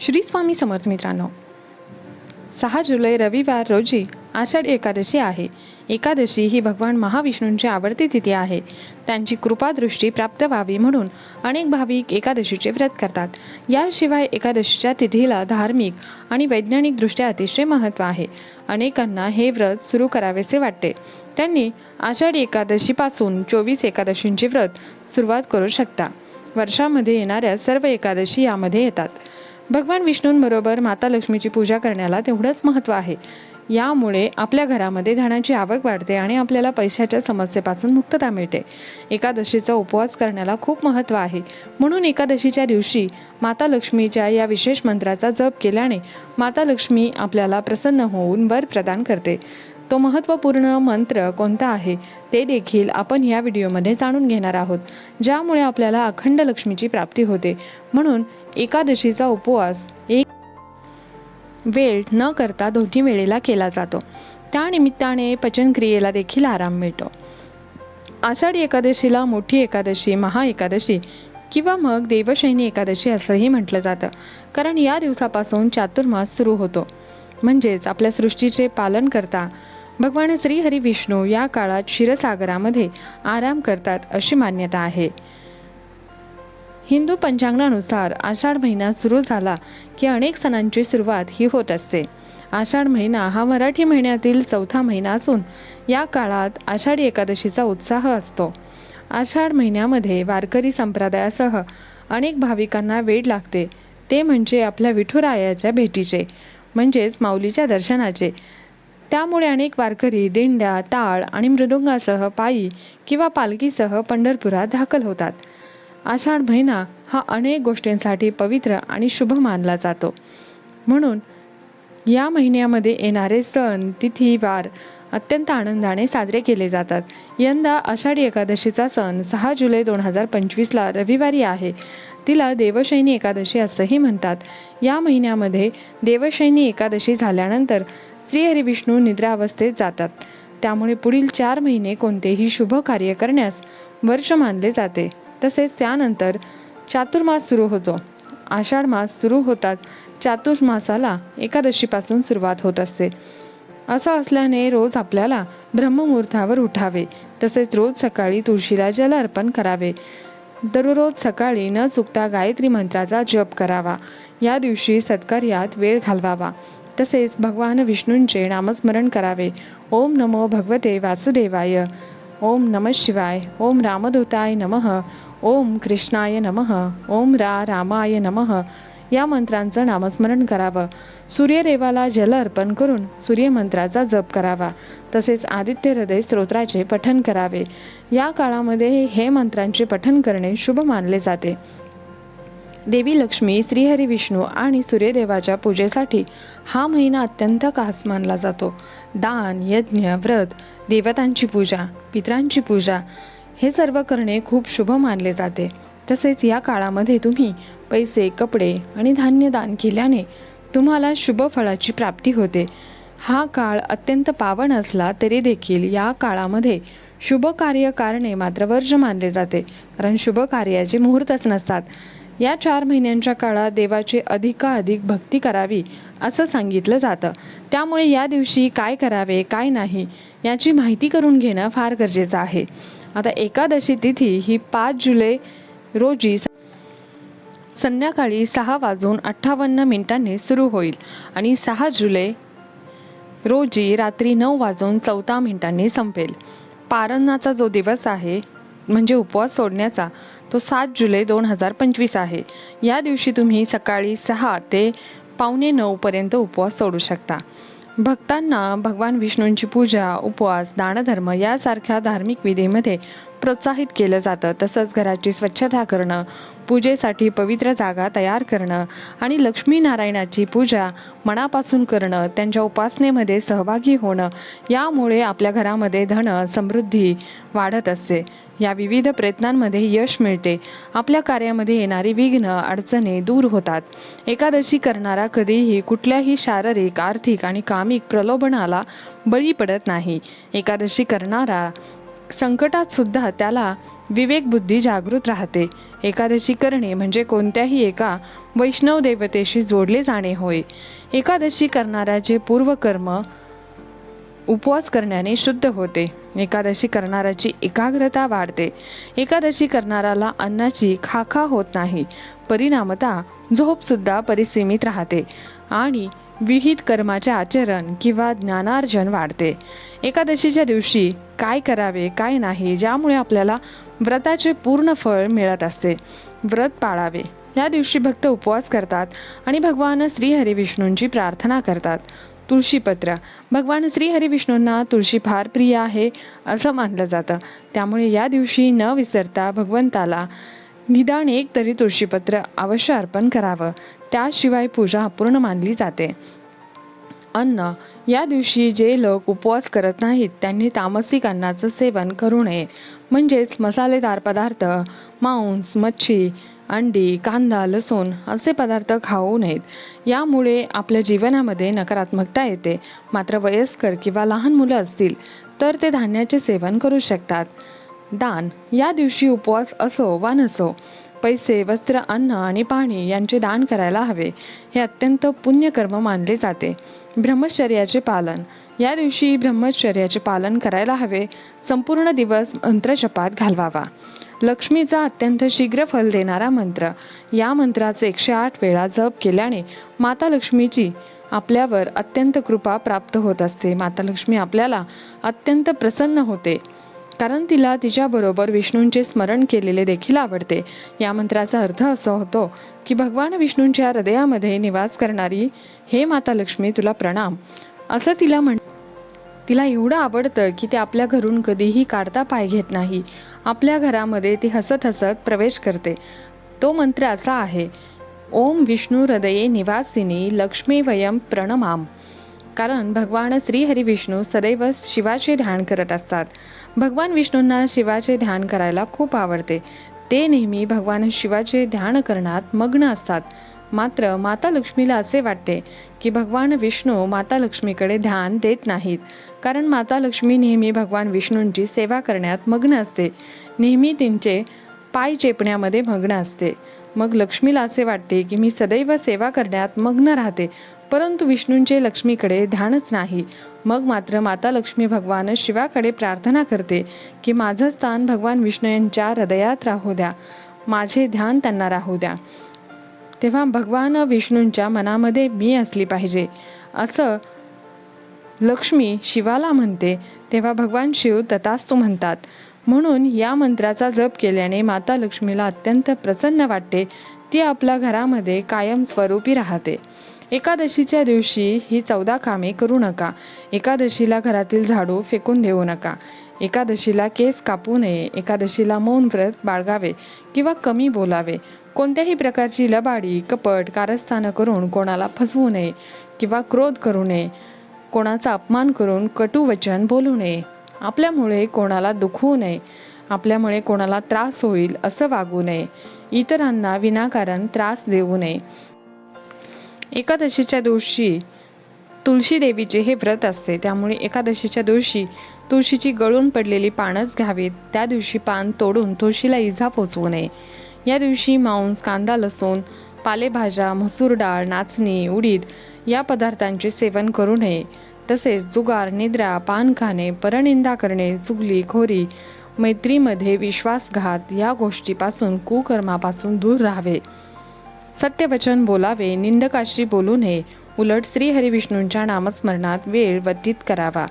श्री स्वामी समर्थ मित्रांनो सहा जुलै रविवार रोजी आषाढी एकादशी आहे. एकादशी ही भगवान महाविष्णूंची आवडती तिथी आहे. त्यांची कृपादृष्टी प्राप्त व्हावी म्हणून अनेक भाविक एकादशीचे व्रत करतात. याशिवाय एकादशीच्या तिथीला धार्मिक आणि वैज्ञानिकदृष्ट्या अतिशय महत्त्व आहे. अनेकांना हे व्रत सुरू करावेसे वाटते. त्यांनी आषाढी एकादशीपासून चोवीस एकादशींचे व्रत सुरुवात करू शकता. वर्षामध्ये येणाऱ्या सर्व एकादशी यामध्ये येतात. भगवान विष्णूंबरोबर माता लक्ष्मीची पूजा करण्याला तेवढंच महत्त्व आहे. यामुळे आपल्या घरामध्ये धनाची आवक वाढते आणि आपल्याला पैशाच्या समस्येपासून मुक्तता मिळते. एकादशीचा उपवास करण्याला खूप महत्त्व आहे. म्हणून एकादशीच्या दिवशी माता लक्ष्मीच्या या विशेष मंत्राचा जप केल्याने माता लक्ष्मी आपल्याला प्रसन्न होऊन वर प्रदान करते. तो महत्त्वपूर्ण मंत्र कोणता आहे? ते देखील आपण या व्हिडिओमध्ये जाणून घेणार आहोत. ज्यामुळे आपल्याला अखंड लक्ष्मीची प्राप्ती होते. म्हणून एकादशीचा उपवास एक वेळ न करता दोन्ही वेळेला केला जातो. त्यानिमित्ताने पचनक्रियेला देखील आराम मिळतो. आषाढी एकादशीला मोठी एकादशी महा एकादशी किंवा मग देवशैनी एकादशी असंही म्हटलं जातं. कारण या दिवसापासून चातुर्मास सुरू होतो. म्हणजेच आपल्या सृष्टीचे पालन करता भगवान श्रीहरी विष्णू या काळात क्षीरसागरामध्ये आराम करतात अशी मान्यता आहे. हिंदू पंचांगानुसार आषाढ महिना सुरू झाला की अनेक सणांची सुरुवात ही होत असते. आषाढ महिना हा मराठी महिन्यातील चौथा महिना असून या काळात आषाढी एकादशीचा उत्साह असतो. आषाढ महिन्यामध्ये वारकरी संप्रदायासह अनेक भाविकांना वेळ लागते. ते म्हणजे आपल्या विठुरायाच्या भेटीचे म्हणजेच माऊलीच्या दर्शनाचे. त्यामुळे अनेक वारकरी दिंड्या ताळ आणि मृदुंगासह पायी किंवा पालखीसह पंढरपुरात दाखल होतात. आषाढ महिना हा अनेक गोष्टींसाठी पवित्र आणि शुभ मानला जातो. म्हणून या महिन्यामध्ये येणारे सण तिथी वार अत्यंत आनंदाने साजरे केले जातात. यंदा आषाढी एकादशीचा सण सहा जुलै दोन हजार पंचवीसला रविवारी आहे. तिला देवशैनी एकादशी असंही म्हणतात. या महिन्यामध्ये देवशैनी एकादशी झाल्यानंतर श्रीहरी विष्णू निद्रावस्थेत जातात. त्यामुळे पुढील चार महिने कोणतेही शुभ कार्य करण्यास वर्ष मानले जाते. तसेच त्यानंतर चातुर्मास सुरू होतो. आषाढ मास सुरू होतात. चातुर्मासाला एकादशीपासून सुरुवात होत असते. असं असल्याने रोज आपल्याला ब्रह्ममुहूर्तावर उठावे. तसेच रोज सकाळी तुळशीला जल अर्पण करावे. दररोज सकाळी न चुकता गायत्री मंत्राचा जप करावा. या दिवशी सत्कार्यात वेळ घालवावा. तसेच भगवान विष्णूंचे नामस्मरण करावे. ओम नमो भगवते वासुदेवाय. ओम नमः शिवाय. ओम रामदूताय नमः. ओम कृष्णाय नमः. ओम रा रामाय नमः. या मंत्रांचं नामस्मरण करावं. सूर्यदेवाला जल अर्पण करून सूर्यमंत्राचा जप करावा. तसेच आदित्य हृदय स्तोत्राचे पठन करावे. या काळामध्ये हे मंत्रांचे पठन करणे शुभ मानले जाते. देवी लक्ष्मी श्रीहरी विष्णू आणि सूर्यदेवाच्या पूजेसाठी हा महिना अत्यंत खास मानला जातो. दान यज्ञ व्रत देवतांची पूजा पित्रांची पूजा हे सर्व करणे खूप शुभ मानले जाते. तसेच या काळामध्ये तुम्ही पैसे कपडे आणि धान्य दान केल्याने तुम्हाला शुभ फळाची प्राप्ती होते. हा काळ अत्यंत पावन असला तरी देखील या काळामध्ये शुभ कार्य करणे मात्र वर्ज मानले जाते. कारण शुभ कार्याचे मुहूर्तच नसतात. या चार महिन्यांच्या काळात देवाची अधिकाधिक भक्ती करावी असं सांगितलं जातं. त्यामुळे या दिवशी काय करावे काय नाही याची माहिती करून घेणं फार गरजेचं आहे. आता एकादशी तिथी ही पाच जुलै रोजी संध्याकाळी सहा वाजून अठ्ठावन्न मिनिटांनी सुरू होईल आणि सहा जुलै रोजी रात्री नऊ वाजून चौदा मिनिटांनी संपेल. पारणाचा जो दिवस आहे म्हणजे उपवास सोडण्याचा तो सात जुलै दोन हजार पंचवीस आहे. या दिवशी तुम्ही सकाळी सहा ते पावणे नऊपर्यंत उपवास सोडू शकता. भक्तांना भगवान विष्णूंची पूजा उपवास दानधर्म यासारख्या धार्मिक विधीमध्ये प्रोत्साहित केलं जातं. तसंच घराची स्वच्छता करणं पूजेसाठी पवित्र जागा तयार करणं आणि लक्ष्मीनारायणाची पूजा मनापासून करणं त्यांच्या उपासनेमध्ये सहभागी होणं यामुळे आपल्या घरामध्ये धन समृद्धी वाढत असते. या विविध प्रयत्नांमध्ये यश मिळते. आपल्या कार्यामध्ये येणारी विघ्न अडचणी दूर होतात. एकादशी करणारा कधीही कुठल्याही शारीरिक आर्थिक आणि कामिक प्रलोभनाला बळी पडत नाही. एकादशी करणारा संकटात सुद्धा त्याला विवेकबुद्धी जागृत राहते. एकादशी करणे म्हणजे कोणत्याही एका वैष्णव देवतेशी जोडले जाणे होय. एकादशी करणाऱ्याचे पूर्वकर्म उपवास करण्याने शुद्ध होते. एकादशी करणाऱ्याची एकाग्रता वाढते. एकादशी करणाऱ्याला अन्नाची खाखा होत नाही. परिणामता झोपसुद्धा परिसीमित राहते. आणि विहित कर्माचे आचरण किंवा ज्ञानार्जन वाढते. एकादशीच्या दिवशी काय करावे काय नाही ज्यामुळे आपल्याला व्रताचे पूर्ण फळ मिळत असते. व्रत पाळावे. या दिवशी भक्त उपवास करतात आणि भगवान श्रीहरिविष्णूंची प्रार्थना करतात. तुळशीपत्र. भगवान श्रीहरिविष्णूंना तुळशी फार प्रिय आहे असं मानलं जातं. त्यामुळे या दिवशी न विसरता भगवंताला निदान एक तरी तुळशीपत्र अवश्य अर्पण करावं. त्याशिवाय पूजा अपूर्ण मानली जाते. अन्न या दिवशी जे लोक उपवास करत नाहीत त्यांनी तामसिक अन्नाचं सेवन करू नये. म्हणजेच मसालेदार पदार्थ मांस मच्छी अंडी कांदा लसूण असे पदार्थ खाऊ नयेत. यामुळे आपल्या जीवनामध्ये नकारात्मकता येते. मात्र वयस्कर किंवा लहान मुलं असतील तर ते धान्याचे सेवन करू शकतात. दान या दिवशी उपवास असो वा नसो पैसे वस्त्र अन्न आणि पाणी यांचे दान करायला हवे. हे अत्यंत पुण्यकर्म मानले जाते. ब्रह्मचर्याचे पालन या दिवशी ब्रह्मचर्याचे पालन करायला हवे. संपूर्ण दिवस मंत्रजपात घालवावा. लक्ष्मीचा अत्यंत शीघ्र फल देणारा मंत्र या मंत्राचे एकशे आठ वेळा जप केल्याने माता लक्ष्मीची आपल्यावर अत्यंत कृपा प्राप्त होत असते. माता लक्ष्मी आपल्याला अत्यंत प्रसन्न होते. कारण तिला तिच्याबरोबर विष्णूंचे स्मरण केलेले देखील आवडते. या मंत्राचा अर्थ असा होतो की भगवान विष्णूंच्या हृदयामध्ये निवास करणारी हे माता लक्ष्मी तुला प्रणाम. असं तिला म्हण तिला एवढं आवडतं की ते आपल्या घरून कधीही काढता पाय घेत नाही. आपल्या घरामध्ये ती हसत हसत प्रवेश करते. तो मंत्र असा आहे ओम विष्णू हृदये निवासिनी लक्ष्मी वयम प्रणमाम. कारण भगवान श्रीहरी विष्णू सदैव शिवाचे ध्यान करत असतात. भगवान विष्णूंना शिवाचे ध्यान करायला खूप आवडते. ते नेहमी भगवान शिवाचे ध्यान करण्यात मग्न असतात. मात्र माता लक्ष्मीला असे वाटते की भगवान विष्णू माता लक्ष्मीकडे ध्यान देत नाहीत. कारण माता लक्ष्मी नेहमी भगवान विष्णूंची सेवा करण्यात मग्न असते. नेहमी त्यांचे पाय चेपण्यामध्ये मग्न असते. मग लक्ष्मीला असे वाटते की मी सदैव सेवा करण्यात मग्न राहते. परंतु विष्णूंचे लक्ष्मीकडे ध्यानच नाही. मग मात्र माता लक्ष्मी भगवान शिवाकडे प्रार्थना करते की माझं स्थान भगवान विष्णू यांच्या हृदयात राहू द्या. माझे ध्यान त्यांना राहू द्या. तेव्हा भगवान विष्णूंच्या मनामध्ये मी असली पाहिजे. असं लक्ष्मी शिवाला म्हणते. तेव्हा भगवान शिव तथास्तु म्हणतात. म्हणून या मंत्राचा जप केल्याने माता लक्ष्मीला अत्यंत प्रसन्न वाटते. ती आपल्या घरामध्ये कायम स्वरूपी राहते. एकादशीच्या दिवशी ही चौदा कामे करू नका. एकादशीला घरातील झाडू फेकून देऊ नका. एकादशीला केस कापू नये. एकादशीला मौन व्रत बाळगावे किंवा कमी बोलावे. कोणत्याही प्रकारची लबाडी कपट कारस्थानं करून कोणाला फसवू नये किंवा क्रोध करू नये. कोणाचा अपमान करून कटुवचन बोलू नये. आपल्यामुळे कोणाला दुखवू नये. आपल्यामुळे कोणाला त्रास होईल असं वागू नये. इतरांना विनाकारण त्रास देऊ नये. एकादशीच्या दिवशी तुळशी देवीचे हे व्रत असते. त्यामुळे एकादशीच्या दिवशी तुळशीची गळून पडलेली पानच घ्यावीत. त्या दिवशी पान तोडून तुळशीला इजा पोचवू नये. या दिवशी मांस कांदा लसूण पालेभाज्या मसूर डाळ नाचणी उडीद या पदार्थांचे सेवन करू नये. तसेच जुगार निद्रा पान खाणे परनिंदा करणे चुगली खोरी मैत्रीमध्ये विश्वासघात या गोष्टीपासून कुकर्मापासून दूर राहावे. सत्यवचन बोलावे निंदकाशी बोलू नये. उलट श्रीहरिविष्णूंच्या नामस्मरणात वेळ व्यतीत करावा.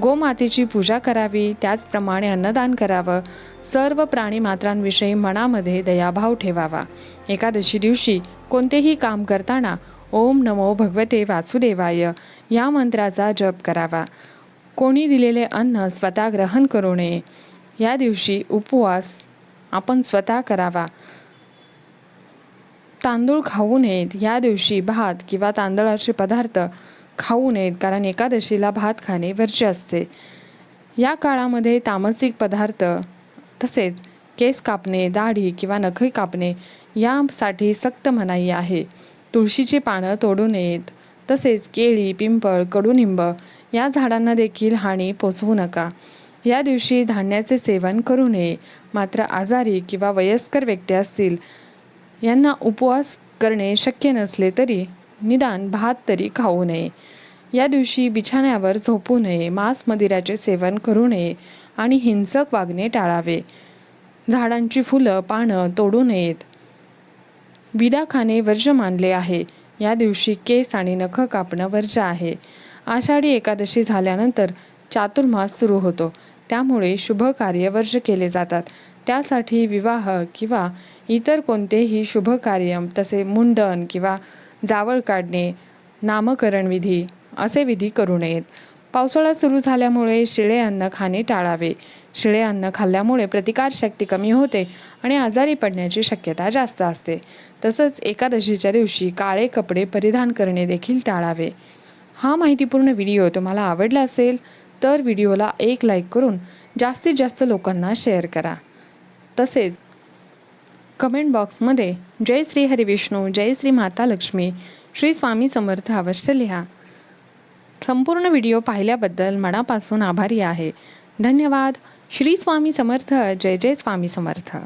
गोमातेची पूजा करावी त्याचप्रमाणे अन्नदान करावं. सर्व प्राणीमात्रांविषयी मनामध्ये दयाभाव ठेवावा. एकादशी दिवशी कोणतेही काम करताना ओम नमो भगवते वासुदेवाय या मंत्राचा जप करावा. कोणी दिलेले अन्न स्वतः ग्रहण करू नये. या दिवशी उपवास आपण स्वतः करावा. तांदूळ खाऊ नयेत. या दिवशी भात किंवा तांदळाचे पदार्थ खाऊ नयेत कारण एकादशीला भात खाणे वर्ज्य असते. या काळामध्ये तामसिक पदार्थ तसेच केस कापणे दाढी किंवा नखे कापणे यासाठी सक्त मनाई आहे. तुळशीची पानं तोडू नयेत. तसेच केळी पिंपळ कडुनिंब या झाडांना देखील हानी पोचवू नका. या दिवशी धान्याचे सेवन करू नये. मात्र आजारी किंवा वयस्कर व्यक्ती असतील यांना उपवास करणे शक्य नसले तरी निदान भात तरी खाऊ नये. या दिवशी बिछाण्यावर झोपू नये मांस मदिराचे सेवन करू नये आणि हिंसक वागणे टाळावे. झाडांची फुलं पानं तोडू नयेत. विडा खाणे वर्ज मानले आहे. या दिवशी केस आणि नख कापणं वर्ज आहे. आषाढी एकादशी झाल्यानंतर चातुर्मास सुरू होतो. त्यामुळे शुभ कार्य वर्ज केले जातात. त्यासाठी विवाह किंवा इतर कोणतेही शुभ कार्य तसे मुंडन किंवा जावळ काढणे नामकरण विधी असे विधी करू नयेत. पावसाळा सुरू झाल्यामुळे शिळे अन्न खाणे टाळावे. शिळे अन्न खाल्ल्यामुळे प्रतिकारशक्ती कमी होते आणि आजारी पडण्याची शक्यता जास्त असते. तसंच एकादशीच्या दिवशी काळे कपडे परिधान करणे देखील टाळावे. हा माहितीपूर्ण व्हिडिओ तुम्हाला आवडला असेल तर व्हिडिओला एक लाईक करून जास्तीत जास्त लोकांना शेअर करा. तसेच कमेंट बॉक्समध्ये जय श्री हरिविष्णू जय श्री माता लक्ष्मी श्री स्वामी समर्थ अवश्य लिहा. संपूर्ण व्हिडिओ पाहिल्याबद्दल मनापासून आभारी आहे. धन्यवाद. श्री स्वामी समर्थ जय जय स्वामी समर्थ.